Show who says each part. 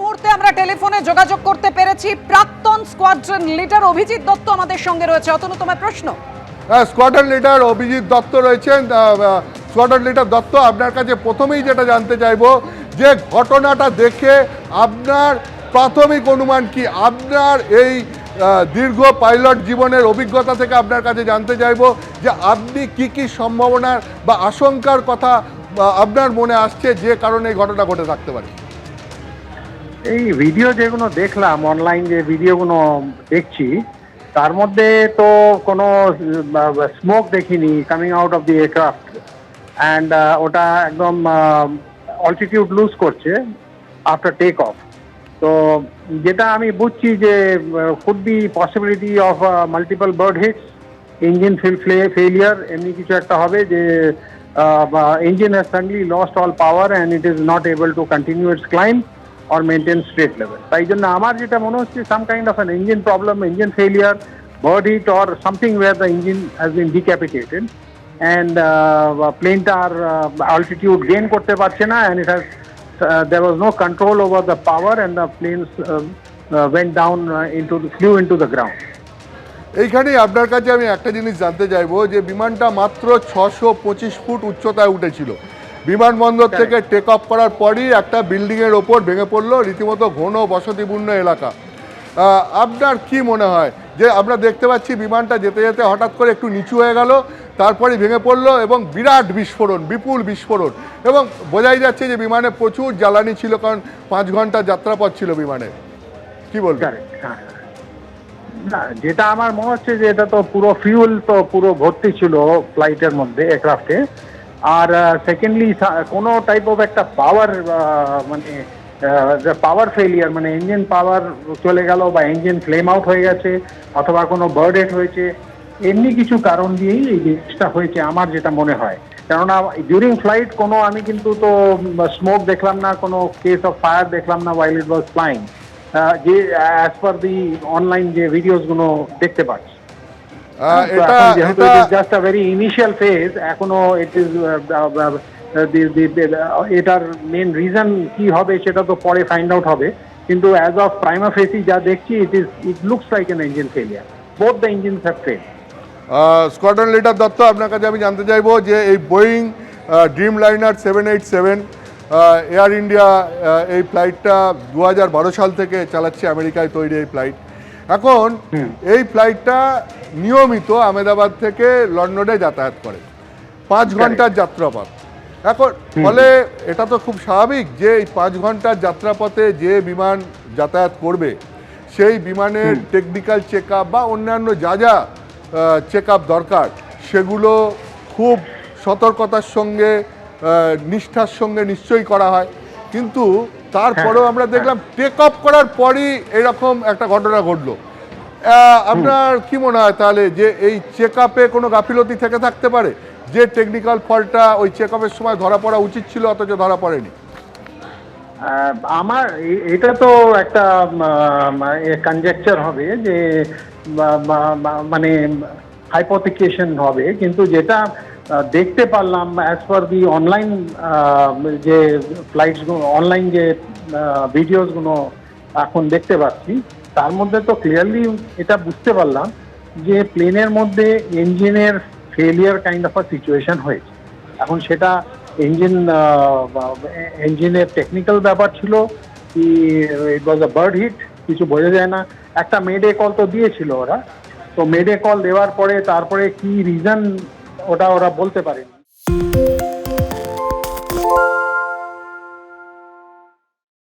Speaker 1: মুহূর্তে আমরা টেলিফোনে যোগাযোগ করতে পেরেছি। প্রাক্তন স্কোয়াড্রন লিডার অভিজিৎ দত্ত আমাদের সঙ্গে রয়েছে। অতনু তোমার প্রশ্ন?
Speaker 2: স্কোয়াড্রন লিডার অভিজিৎ দত্ত রয়েছেন। স্কোয়াড্রন লিডার দত্ত, আপনার কাছে প্রথমেই যেটা জানতে চাইব, যে ঘটনাটা দেখে আপনার প্রাথমিক অনুমান কি? আপনার এই দীর্ঘ পাইলট জীবনের অভিজ্ঞতা থেকে আপনার কাছে জানতে চাইব, যে আপনি কি কি সম্ভাবনার বা আশঙ্কার কথা আপনার মনে আসছে যে কারণে এই ঘটনা ঘটে থাকতে পারে?
Speaker 3: এই ভিডিও যেগুলো দেখলাম অনলাইন যে ভিডিওগুলো দেখছি, তার মধ্যে তো কোনো স্মোক দেখিনি coming out of the aircraft and ওটা একদম অল্টিটিউড লুজ করছে আফটার টেক অফ তো যেটা আমি বুঝছি যে could be possibility of multiple bird hits engine full failure এমনি কিছু একটা হবে যে engine has suddenly lost all power and it is not able to continue its climb or maintain straight level. তাই জন্য আমার যেটা মনে হচ্ছে some kind of an engine problem engine failure bird hit or something where the engine has been decapitated and প্লেনটা আর altitude gain করতে পারছে না and it has over the power and the planes uh, uh, went down uh, into the, flew into the ground.
Speaker 2: এইখানেই আপনার কাছে আমি একটা জিনিস জানতে চাইব যে বিমানটা মাত্র ছশো ফুট উচ্চতায় উঠেছিল বিমানবন্দর থেকে টেক অফ করার পরই একটা বিল্ডিংয়ের ওপর ভেঙে পড়ল রীতিমতো ঘন বসতিপূর্ণ এলাকা। আপনার কি মনে হয়? যে আমরা দেখতে পাচ্ছি বিমানটা যেতে যেতে হঠাৎ করে একটু নিচু হয়ে গেল তারপরে ভেঙে পড়ল এবং বিরাট বিস্ফোরণ বিপুল বিস্ফোরণ। এবং বোঝাই যাচ্ছে যে বিমানে প্রচুর জ্বালানি ছিল কারণ পাঁচ ঘণ্টা যাত্রাপথ ছিল বিমানে। কি বলবেন?
Speaker 3: না যেটা আমার মনে হচ্ছে যে এটা তো পুরো ফিউল তো পুরো ভর্তি ছিল ফ্লাইটের মধ্যে এয়ারক্রাফটে আর সেকেন্ডলি কোনো টাইপ অফ একটা পাওয়ার মানে পাওয়ার ফেলিয়ার মানে ইঞ্জিন পাওয়ার চলে গেল বা ইঞ্জিন ফ্লেম আউট হয়ে গেছে অথবা কোনো বার্ড হেট হয়েছে, এমনি কিছু কারণ দিয়েই এই জিনিসটা হয়েছে আমার যেটা মনে হয়। কেননা ডিউরিং ফ্লাইট কোনো আমি কিন্তু তো স্মোক দেখলাম না, কোনো কেস অফ ফায়ার দেখলাম না ওয়াইল ইট ওয়াজ ফ্লাইং যে অ্যাজ পার দি অনলাইন যে ভিডিওসগুলো দেখতে পাচ্ছি।
Speaker 2: এটা
Speaker 3: যেহেতু just a very initial phase এখনও ইট ইজ এটার মেন রিজন কি হবে সেটা তো পরে ফাইন্ড আউট হবে। কিন্তু অ্যাজ অফ প্রাইমা ফেসি যা দেখছি it is it looks like an engine failure both the engines have fail
Speaker 2: squadron leader Dutta আপনার কাছে আমি জানতে চাইব যে এই Boeing Dreamliner seven eight seven Air India এই ফ্লাইটটা দু হাজার বারো সাল থেকে চালাচ্ছে আমেরিকায় তৈরি এই ফ্লাইট এখন এই ফ্লাইটটা নিয়মিত আহমেদাবাদ থেকে লন্ডনে যাতায়াত করে। পাঁচ ঘণ্টার যাত্রাপথ। এখন ফলে এটা তো খুব স্বাভাবিক যে এই পাঁচ ঘণ্টার যাত্রাপথে যে বিমান যাতায়াত করবে সেই বিমানের টেকনিক্যাল চেক বা অন্যান্য যা যা চেক দরকার সেগুলো খুব সতর্কতার সঙ্গে নিষ্ঠার সঙ্গে নিশ্চয়ই করা হয়। কিন্তু তারপরেও আমরা দেখলাম টেক অফ করার পরই এরকম একটা ঘটনা ঘটলো। আপনার কি মনে হয় তাহলে যে এই চেক আপে কোনো গাফিলতি থেকে থাকতে পারে? যে টেকনিক্যাল ফলটা ওই চেক আপের সময় ধরা পড়া উচিত ছিল অথচ ধরা পড়েনি?
Speaker 3: আমার এটা তো একটা কনজেকচার হবে যে মানে হাইপোথিকেশন হবে। কিন্তু যেটা দেখতে পারলাম অ্যাজ পার দি অনলাইন যে ফ্লাইটস অনলাইন যে ভিডিওসগুলো এখন দেখতে পাচ্ছি, তার মধ্যে তো ক্লিয়ারলি এটা বুঝতে পারলাম যে প্লেনের মধ্যে ইঞ্জিনের failure kind of a situation হয়েছে। এখন সেটা ইঞ্জিন ইঞ্জিনের টেকনিক্যাল ব্যাপার ছিল কি ইট ওয়াজ আ বার্ড হিট কিছু বোঝা যায় না। একটা মেডে কল তো দিয়েছিল ওরা। তো মেডে কল দেওয়ার পরে তারপরে কি রিজন ওটা ওরা বলতে পারেনি।